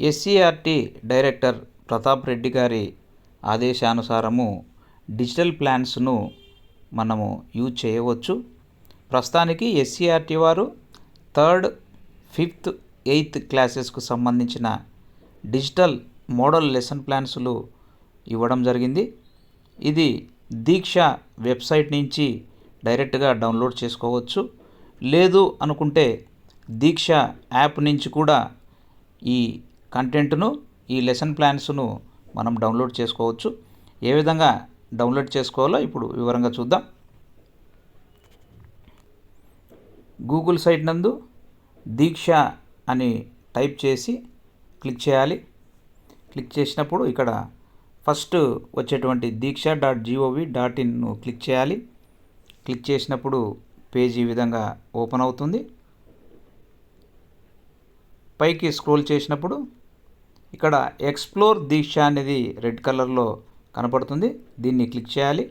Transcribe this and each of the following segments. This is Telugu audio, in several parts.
ఎస్సీఆర్టీ డైరెక్టర్ ప్రతాప్ రెడ్డి గారి ఆదేశానుసారము డిజిటల్ ప్లాన్స్ను మనము యూజ్ చేయవచ్చు. ప్రస్తుతానికి ఎస్సీఆర్టీ వారు థర్డ్ ఫిఫ్త్ ఎయిత్ క్లాసెస్కు సంబంధించిన డిజిటల్ మోడల్ లెసన్ ప్లాన్స్లు ఇవ్వడం జరిగింది. ఇది దీక్ష వెబ్సైట్ నుంచి డైరెక్ట్గా డౌన్లోడ్ చేసుకోవచ్చు. లేదు అనుకుంటే దీక్ష యాప్ నుంచి కూడా ఈ కంటెంట్ను ఈ లెసన్ ప్లాన్స్ను మనం డౌన్లోడ్ చేసుకోవచ్చు. ఏ విధంగా డౌన్లోడ్ చేసుకోవాలో ఇప్పుడు వివరంగా చూద్దాం. గూగుల్ సైట్ నందు దీక్ష అని టైప్ చేసి క్లిక్ చేయాలి. క్లిక్ చేసినప్పుడు ఇక్కడ ఫస్ట్ వచ్చేటువంటి Diksha dot G O V dot ఇన్ను click చేయాలి. క్లిక్ చేసినప్పుడు పేజ్ ఈ విధంగా ఓపెన్ అవుతుంది. పైకి స్క్రోల్ చేసినప్పుడు ఇక్కడ ఎక్స్ప్లోర్ దీక్ష అనేది రెడ్ కలర్లో కనపడుతుంది. దీన్ని క్లిక్ చేయాలి.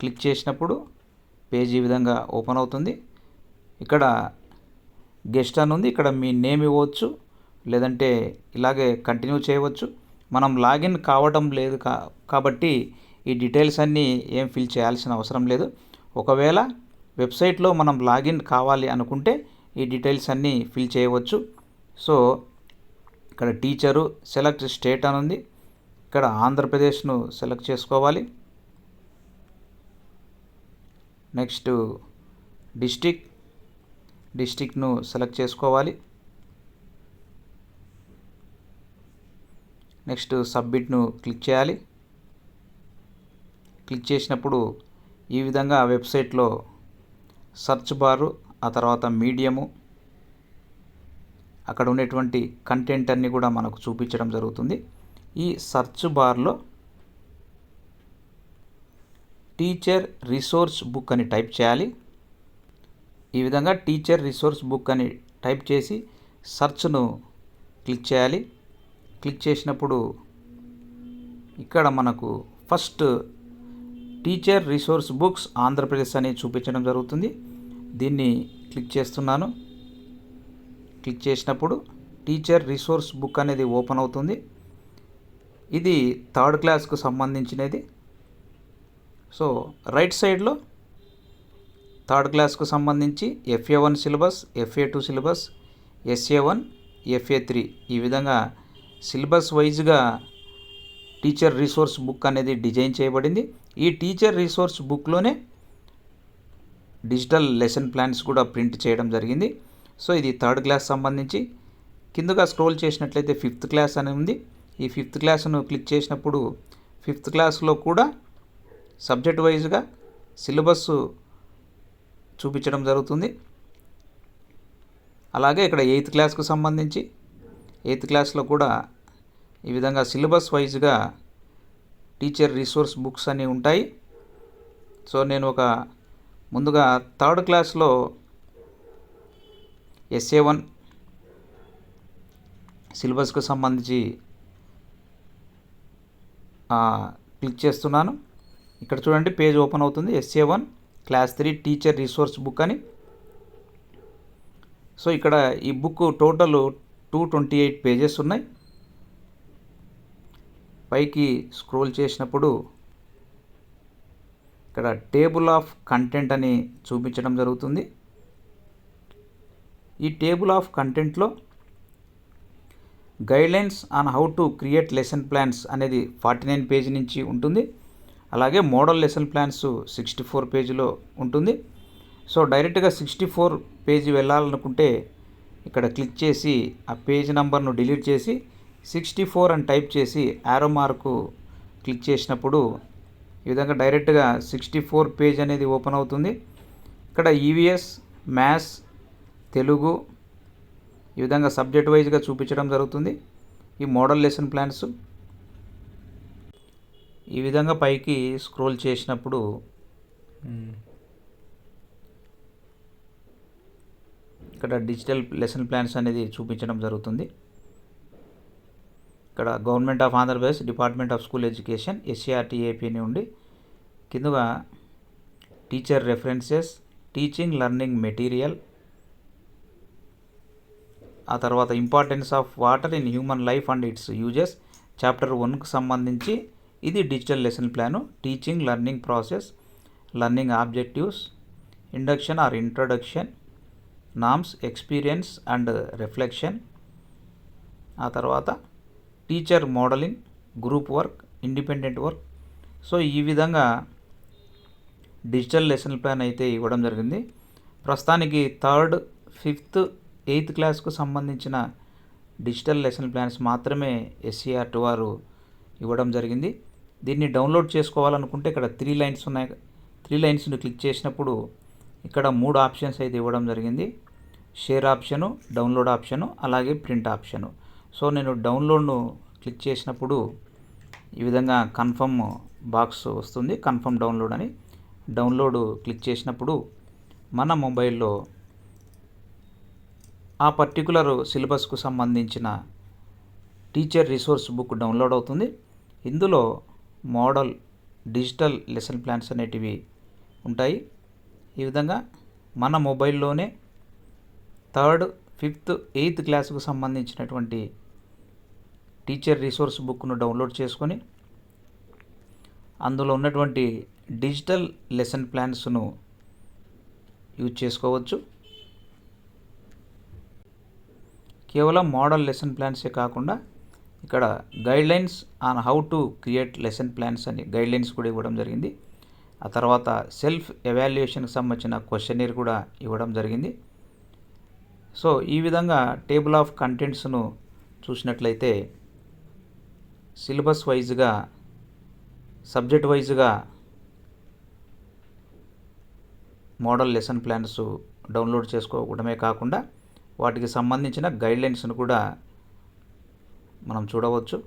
క్లిక్ చేసినప్పుడు పేజ్ ఈ విధంగా ఓపెన్ అవుతుంది. ఇక్కడ గెస్ట్ అని ఉంది. ఇక్కడ మీ నేమ్ ఇవ్వచ్చు. లేదంటే ఇలాగే కంటిన్యూ చేయవచ్చు. మనం లాగిన్ కావడం లేదు కా కాబట్టి ఈ డీటెయిల్స్ అన్నీ ఏం ఫిల్ చేయాల్సిన అవసరం లేదు. ఒకవేళ వెబ్సైట్లో మనం లాగిన్ కావాలి అనుకుంటే ఈ డీటెయిల్స్ అన్నీ ఫిల్ చేయవచ్చు. సో ఇక్కడ టీచరు సెలెక్ట్ స్టేట్ అని ఉంది ఇక్కడ ఆంధ్రప్రదేశ్ను సెలెక్ట్ చేసుకోవాలి. Next district. డిస్టిక్ను సెలెక్ట్ చేసుకోవాలి. నెక్స్ట్ సబ్మిట్ను క్లిక్ చేయాలి. క్లిక్ చేసినప్పుడు ఈ విధంగా వెబ్సైట్లో సర్చ్ బారు ఆ తర్వాత మీడియము అక్కడ ఉండేటువంటి కంటెంట్ అన్నీ కూడా మనకు చూపించడం జరుగుతుంది. ఈ సర్చ్ బార్లో టీచర్ రిసోర్స్ బుక్ అని టైప్ చేయాలి. ఈ విధంగా టీచర్ రిసోర్స్ బుక్ అని టైప్ చేసి సర్చ్ను క్లిక్ చేయాలి. క్లిక్ చేసినప్పుడు ఇక్కడ మనకు first teacher resource books Andhra Pradesh అని చూపించడం జరుగుతుంది. దీన్ని క్లిక్ చేస్తున్నాను. క్లిక్ చేసినప్పుడు టీచర్ రిసోర్స్ బుక్ అనేది ఓపెన్ అవుతుంది. ఇది థర్డ్ క్లాస్కు సంబంధించినది. సో రైట్ సైడ్లో థర్డ్ క్లాస్కు సంబంధించి FA one syllabus FA two syllabus SA one FA three ఈ విధంగా సిలబస్ వైజ్గా టీచర్ రిసోర్స్ బుక్ అనేది డిజైన్ చేయబడింది. ఈ టీచర్ రిసోర్స్ బుక్లోనే డిజిటల్ లెసన్ ప్లాన్స్ కూడా ప్రింట్ చేయడం జరిగింది. సో ఇది థర్డ్ క్లాస్ సంబంధించి. కిందగా స్క్రోల్ చేసినట్లయితే ఫిఫ్త్ క్లాస్ అని ఉంది. ఈ ఫిఫ్త్ క్లాస్ను క్లిక్ చేసినప్పుడు ఫిఫ్త్ క్లాస్లో కూడా సబ్జెక్ట్ వైజ్గా సిలబస్ చూపించడం జరుగుతుంది. అలాగే ఇక్కడ ఎయిత్ క్లాస్కు సంబంధించి ఎయిత్ క్లాస్లో కూడా ఈ విధంగా సిలబస్ వైజ్గా టీచర్ రిసోర్స్ బుక్స్ అన్నీ ఉంటాయి. సో నేను ఒక ముందుగా థర్డ్ క్లాస్లో ఎస్ఏ వన్ సిలబస్కు సంబంధించి క్లిక్ చేస్తున్నాను. ఇక్కడ చూడండి పేజ్ ఓపెన్ అవుతుంది. SA one class three teacher resource book అని. సో ఇక్కడ ఈ book total two twenty eight pages ఉన్నాయి. పైకి స్క్రోల్ చేసినప్పుడు ఇక్కడ టేబుల్ ఆఫ్ కంటెంట్ అని చూపించడం జరుగుతుంది. ఈ table of కంటెంట్లో guidelines on how to create lesson plans అనేది ఫార్టీ నైన్ పేజీ నుంచి ఉంటుంది. అలాగే model lesson plans sixty four పేజీలో ఉంటుంది. సో డైరెక్ట్గా సిక్స్టీ ఫోర్ పేజీ వెళ్ళాలనుకుంటే ఇక్కడ క్లిక్ చేసి ఆ పేజ్ నెంబర్ను డిలీట్ చేసి సిక్స్టీ ఫోర్ అని టైప్ చేసి యారో మార్కు క్లిక్ చేసినప్పుడు ఈ విధంగా డైరెక్ట్గా సిక్స్టీ ఫోర్ పేజ్ అనేది ఓపెన్ అవుతుంది. ఇక్కడ ఈవీఎస్ మ్యాథ్స్ తెలుగు ఈ విధంగా సబ్జెక్ట్ వైజ్గా చూపించడం జరుగుతుంది. ఈ మోడల్ లెసన్ ప్లాన్స్ ఈ విధంగా పైకి స్క్రోల్ చేసినప్పుడు ఇక్కడ డిజిటల్ లెసన్ ప్లాన్స్ అనేది చూపించడం జరుగుతుంది. ఇక్కడ government of Andhra Pradesh department of school education ఎస్సీఆర్టీఏపీని ఉండి కిందగా teacher references teaching learning material ఆ తర్వాత importance of water in human life and its uses chapter వన్కు సంబంధించి ఇది digital lesson plan teaching learning process learning objectives induction or introduction norms experience and reflection ఆ తర్వాత teacher modelling group work independent work so ఈ విధంగా డిజిటల్ లెసన్ ప్లాన్ అయితే ఇవ్వడం జరిగింది. ప్రస్తుతానికి థర్డ్ ఫిఫ్త్ ఎయిత్ క్లాస్కు సంబంధించిన డిజిటల్ లెసన్ ప్లాన్స్ మాత్రమే ఎస్సీఆర్టీ వారు ఇవ్వడం జరిగింది. దీన్ని డౌన్లోడ్ చేసుకోవాలనుకుంటే ఇక్కడ త్రీ లైన్స్ ఉన్నాయి. త్రీ లైన్స్ని క్లిక్ చేసినప్పుడు ఇక్కడ మూడు ఆప్షన్స్ అయితే ఇవ్వడం జరిగింది. షేర్ ఆప్షను డౌన్లోడ్ ఆప్షను అలాగే ప్రింట్ ఆప్షను. సో నేను డౌన్లోడ్ను క్లిక్ చేసినప్పుడు ఈ విధంగా కన్ఫర్మ్ బాక్స్ వస్తుంది. కన్ఫర్మ్ డౌన్లోడ్ అని డౌన్లోడ్ క్లిక్ చేసినప్పుడు మన మొబైల్లో ఆ పర్టికులర్ సిలబస్కు సంబంధించిన టీచర్ రిసోర్స్ బుక్ డౌన్లోడ్ అవుతుంది. ఇందులో మోడల్ డిజిటల్ లెసన్ ప్లాన్స్ అనేటివి ఉంటాయి. ఈ విధంగా మన మొబైల్లోనే థర్డ్ ఫిఫ్త్ ఎయిత్ క్లాస్కు సంబంధించినటువంటి టీచర్ రిసోర్స్ బుక్ను డౌన్లోడ్ చేసుకొని అందులో ఉన్నటువంటి డిజిటల్ లెసన్ ప్లాన్స్ను యూజ్ చేసుకోవచ్చు. కేవలం మోడల్ లెసన్ ప్లాన్సే కాకుండా ఇక్కడ guidelines on how to create lesson plans అని గైడ్లైన్స్ కూడా ఇవ్వడం జరిగింది. ఆ తర్వాత సెల్ఫ్ ఎవాల్యుయేషన్కి సంబంధించిన క్వశ్చనీర్ కూడా ఇవ్వడం జరిగింది. సో ఈ విధంగా టేబుల్ ఆఫ్ కంటెంట్స్ను చూసినట్లయితే సిలబస్ వైజ్గా సబ్జెక్ట్ వైజ్గా మోడల్ లెసన్ ప్లాన్స్ డౌన్లోడ్ చేసుకోవడమే కాకుండా వాటికి సంబంధించిన గైడ్లైన్స్ను కూడా మనం చూడవచ్చు.